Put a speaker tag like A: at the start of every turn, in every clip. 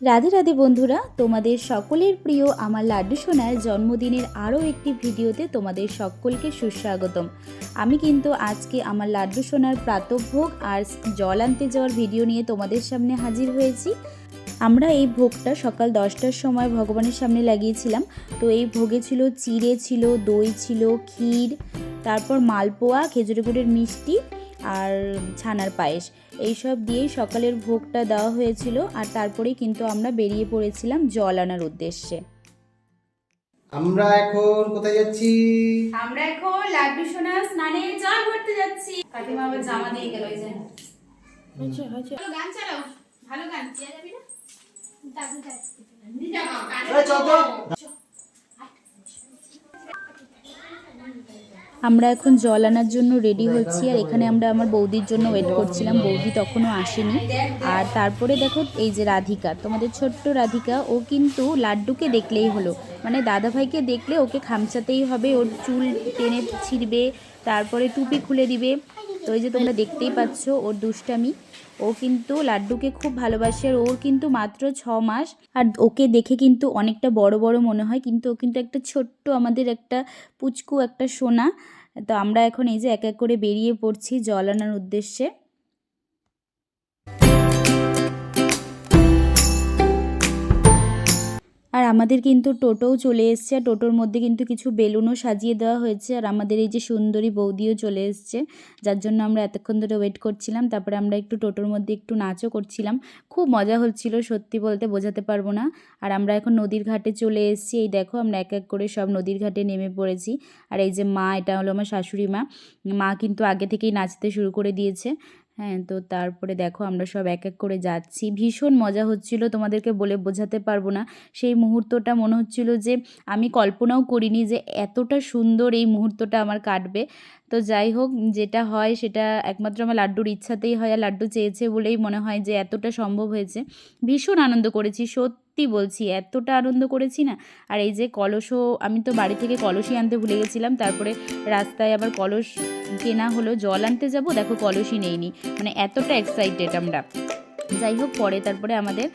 A: রাধে রাধে বন্ধুরা, তোমাদের সকলের প্রিয় আমার লাড্ডু সোনার জন্মদিনের আরও একটি ভিডিওতে তোমাদের সকলকে সুস্বাগতম। আমি কিন্তু আজকে আমার লাড্ডু সোনার প্রাতভোগ আর জল আনতে যাওয়ার ভিডিও নিয়ে তোমাদের সামনে হাজির হয়েছি। আমরা এই ভোগটা সকাল দশটার সময় ভগবানের সামনে লাগিয়েছিলাম। তো এই ভোগে ছিল চিড়ে ছিল, দই ছিল, ক্ষীর, তারপর মালপোয়া, খেজুরি গুড়ের মিষ্টি আর ছানার পায়েস। এইসব দিয়েই সকালের ভোগটা দেওয়া হয়েছিল আর তারপরেই কিন্তু আমরা বেরিয়ে পড়েছিলাম জল আনার উদ্দেশ্যে।
B: আমরা এখন কোথায় যাচ্ছি?
A: আমরা এখন লাড্ডু সোনা স্নানে জল ভরতে যাচ্ছি। কাকিমা আবার জামা দিয়ে গেল এই যে। ভালো গান চালাও। ভালো গান। চেয়ে যাবি না?
B: এই চল।
A: আমরা এখন জল আনার জন্য রেডি হচ্ছি আর এখানে আমরা আমার বৌদির জন্য ওয়েট করছিলাম। বৌদি তখনও আসেনি। আর তারপরে দেখো, এই যে রাধিকা, তোমাদের ছোট্ট রাধিকা, ও কিন্তু লাড্ডুকে দেখলেই হলো। মানে দাদাভাইকে দেখলে ওকে খামচাতেই হবে, ওর চুল টেনে ছিঁড়বে, তারপরে টুপি খুলে দিবে। তো এই যে তোমরা দেখতেই পাচ্ছ, ওর দুষ্টামি। ও কিন্তু লাড্ডুকে খুব ভালোবাসে, আর ওর কিন্তু মাত্র ছ মাস। আর ওকে দেখে কিন্তু অনেকটা বড় বড় মনে হয়, কিন্তু ও কিন্তু একটা ছোট্ট আমাদের একটা পুচকু, একটা সোনা। তো আমরা এখন এই যে এক এক করে বেরিয়ে পড়ছি জল আনার উদ্দেশ্যে। আমাদের কিন্তু টোটোও চলে এসছে, আর টোটোর মধ্যে কিন্তু কিছু বেলুনও সাজিয়ে দেওয়া হয়েছে, আর আমাদের এই যে সুন্দরী বৌদিও চলে এসছে, যার জন্য আমরা এতক্ষণ ধরে ওয়েট করছিলাম, তারপরে আমরা একটু টোটোর মধ্যে একটু নাচও করছিলাম, খুব মজা হচ্ছিল সত্যি বলতে বোঝাতে পারব না, আর আমরা এখন নদীর ঘাটে চলে এসেছি, এই দেখো আমরা এক এক করে সব নদীর ঘাটে নেমে পড়েছি, আর এই যে মা এটা হলো আমার শাশুড়ি মা মা কিন্তু আগে থেকেই নাচতে শুরু করে দিয়েছে হ্যাঁ তো তারপরে দেখো আমরা সব এক এক করে যাচ্ছি। ভীষণ মজা হচ্ছিল, তোমাদেরকে বলে বোঝাতে পারব না। সেই মুহূর্তটা মনে হচ্ছিল যে আমি কল্পনাও করিনি যে এতটা সুন্দর এই মুহূর্তটা আমার কাটবে। তো যাই হোক, যেটা হয় সেটা একমাত্র আমার লাড্ডুর ইচ্ছাতেই হয় আর লাড্ডু চেয়েছে বলেই মনে হয় যে এতটা সম্ভব হয়েছে। ভীষণ আনন্দ করেছি, সত্যি বলছি, এতটা আনন্দ করেছি না। আর এই যে কলসও, আমি তো বাড়ি থেকে কলসই আনতে ভুলে গেছিলাম, তারপরে রাস্তায় আবার কলস কেনা হলো, জল আনতে যাব, দেখো কলসই নেইনি মানে এতটা এক্সাইটেড আমরা। যাই হোক, পরে তারপরে আমাদের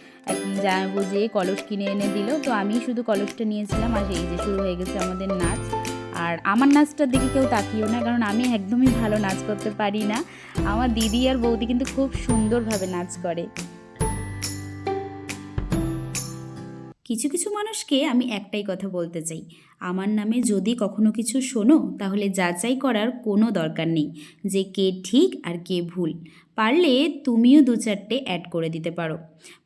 A: যা বুঝিয়ে কলস কিনে এনে দিল, তো আমি শুধু কলসটা নিয়েছিলাম, আর এই যে শুরু হয়ে গেছে আমাদের নাচ। আর আমার নাচটার দিকে কেউ তাকিও না, কারণ আমি একদমই ভালো নাচ করতে পারি না। আমার দিদি আর বৌদি কিন্তু খুব সুন্দরভাবে নাচ করে। কিছু কিছু মানুষকে আমি একটাই কথা বলতে চাই। আমার নামে যদি কখনো কিছু শোনো, তাহলে যাচাই করার কোনো দরকার নেই যে কে ঠিক আর কে ভুল। পারলে তুমিও দু চারটে অ্যাড করে দিতে পারো।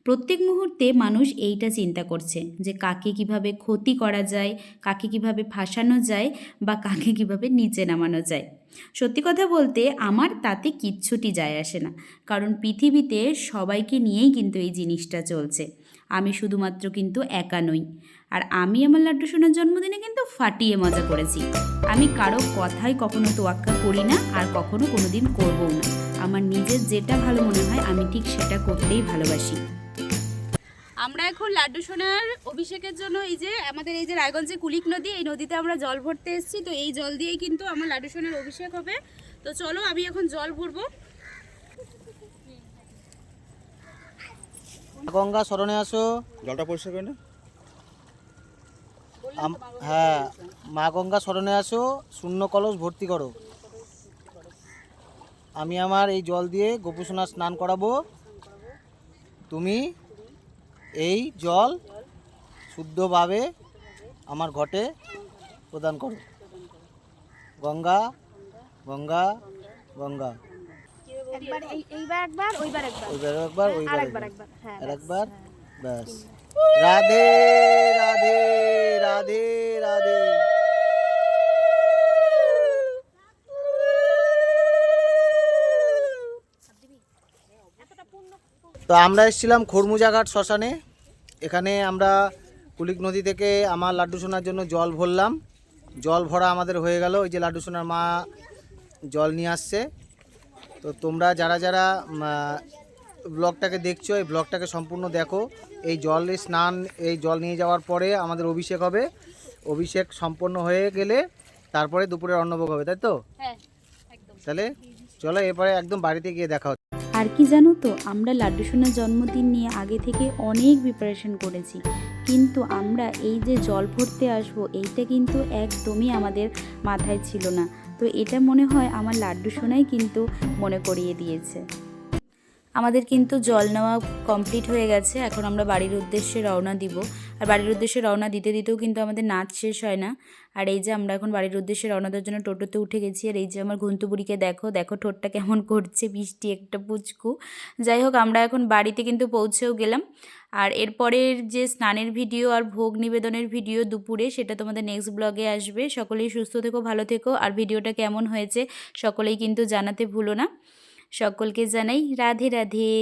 A: প্রত্যেক মুহূর্তে মানুষ এইটা চিন্তা করছে যে কাকে কীভাবে ক্ষতি করা যায়, কাকে কীভাবে ফাঁসানো যায় বা কাকে কীভাবে নিচে নামানো যায়। সত্যি কথা বলতে আমার তাতে কিচ্ছুটি যায় আসে না। কারণ পৃথিবীতে সবাইকে নিয়েই কিন্তু এই জিনিসটা চলছে। আমি শুধুমাত্র কিন্তু একা নই। আর আমি আমার লাড্ডু সোনার জন্মদিনে কিন্তু ফাটিয়ে মজা করেছি। আমি কারও কথাই কখনো তোয়াক্কা করি না আর কখনো কোনোদিন করবও না। আমার নিজের যেটা ভালো মনে হয় আমি ঠিক সেটা করতেই ভালোবাসি। আমরা এখন লাড্ডু সোনার অভিষেকের জন্য এই যে আমাদের এই যে রায়গঞ্জে কুলিক নদী, এই নদীতে আমরা জল ভরতে এসেছি। তো এই জল দিয়েই কিন্তু আমার লাড্ডু সোনার অভিষেক হবে। তো চলো আমি এখন জল ভরবো।
B: গঙ্গা স্মরণে আসো।
C: জলটা পরিষ্কার করে না।
B: হ্যাঁ মা গঙ্গা স্মরণে আসো শূন্য কলস ভর্তি করো। আমি আমার এই জল দিয়ে গোপুসোনা স্নান করাবো। তুমি এই জল শুদ্ধভাবে আমার ঘটে প্রদান করো। গঙ্গা গঙ্গা গঙ্গা।
D: একবার এই এইবার একবার ওইবার একবার।
B: ওইবার একবার ওইবার একবার
D: একবার। একবার। হ্যাঁ
B: একবার ব্যাস। রাধে রাধে রাধে রাধে। তো আমরা এসেছিলাম খরমুজাঘাট শ্মশানে। এখানে আমরা কুলিক নদী থেকে আমার লাড্ডু সোনার জন্য জল ভরলাম। জল ভরা আমাদের হয়ে গেল। ওই যে লাড্ডু সোনার মা জল নিয়ে আসছে। তো তোমরা যারা যারা ব্লগটাকে দেখছ এই ব্লগটাকে সম্পূর্ণ দেখো। এই জলে স্নান এই জল নিয়ে যাওয়ার পরে আমাদের অভিষেক হবে। অভিষেক সম্পন্ন হয়ে গেলে তারপরে দুপুরের অন্নভোগ হবে তাই তো?
A: হ্যাঁ
B: তাহলে চলো এরপরে একদম বাড়িতে গিয়ে দেখা হচ্ছে।
A: আর কি জানো তো আমরা লাড্ডু সোনার জন্মদিন নিয়ে আগে থেকে অনেক প্রিপারেশন করেছি। কিন্তু আমরা এই যে জল ভরতে আসব এইটা কিন্তু একদমই আমাদের মাথায় ছিল না। তো এটা মনে হয় আমার লাড্ডু সোনাই কিন্তু মনে করিয়ে দিয়েছে। আমাদের কিন্তু জল নেওয়া কমপ্লিট হয়ে গেছে, এখন আমরা বাড়ির উদ্দেশ্যে রওনা দিব। আর বাড়ির উদ্দেশ্যে রওনা দিতে দিতেও কিন্তু আমাদের নাচ শেষ হয় না। আর এই যে আমরা এখন বাড়ির উদ্দেশ্যে রওনা দেওয়ার জন্য টোটোতে উঠে গেছি আর এই যে আমার ঘুন্তুবুড়িকে দেখো দেখো ঠোঁটটা কেমন করছে বৃষ্টি একটা পুচকু। যাই হোক, আমরা এখন বাড়িতে কিন্তু পৌঁছেও গেলাম। আর এরপরের যে স্নানের ভিডিও আর ভোগ নিবেদনের ভিডিও দুপুরে, সেটা তোমাদের নেক্সট ব্লগে আসবে। সকলেই সুস্থ থেকো, ভালো থেকো। আর ভিডিওটা কেমন হয়েছে, সকলেই কিন্তু জানাতে ভুলো না। সকলকে জানাই রাধে রাধে।